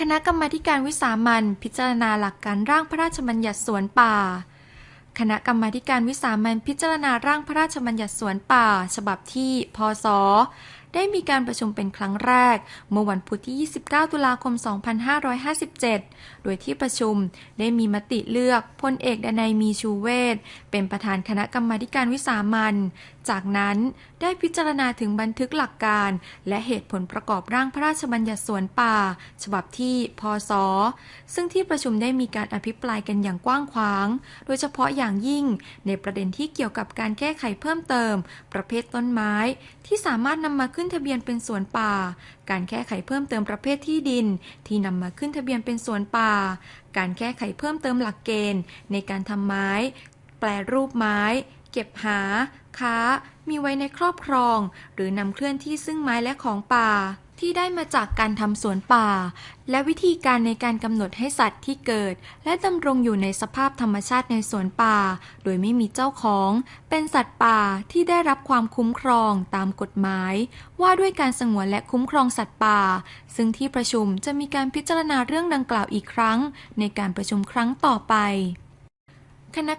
คณะกรรมาการวิสามันพิจารณาหลักการร่างพระราชบัญญัติสวนป่า คณะกรรมาการวิสามันพิจารณาร่างพระราชบัญญัติสวนป่า ฉบับที่ พศ ได้มีการประชุมเป็นครั้งแรก เมื่อวันพุธที่ 29 ตุลาคม 2557 โดยที่ประชุมได้มีมติเลือกพลเอกดนัยมีชูเวศเป็นประธานคณะกรรมาการวิสามันจากนั้นได้พิจารณาถึงบันทึกหลักการ และเหตุผลประกอบร่างพระราชบัญญัติสวนป่า ฉบับที่พศ ซึ่งที่ประชุมได้มีการอภิปรายกันอย่างกว้างขวาง โดยเฉพาะอย่างยิ่งในประเด็นที่เกี่ยวกับการแก้ไขเพิ่มเติม ประเภทต้นไม้ที่สามารถนำมาขึ้นนทะเบียนเป็นสวนป่า การแก้ไขเพิ่มเติมประเภทที่ดิน ที่นำมาขึ้นทะเบียนเป็นสวนป่า การแก้ไขเพิ่มเติมหลักเกณฑ์ ในการทำไม้ แปลรูปไม้ เก็บหา ค้า มีไว้ในครอบครอง หรือนำเคลื่อนที่ซึ่งไม้และของป่า ที่ได้มาจากการทำสวนป่า และวิธีการในการกำหนดให้สัตว์ที่เกิด และดำรงอยู่ในสภาพธรรมชาติในสวนป่า โดยไม่มีเจ้าของ เป็นสัตว์ป่าที่ได้รับความคุ้มครองตามกฎหมาย ว่าด้วยการสงวนและคุ้มครองสัตว์ป่า ซึ่งที่ประชุมจะมีการพิจารณาเรื่องดังกล่าวอีกครั้ง ในการประชุมครั้งต่อไปคณะ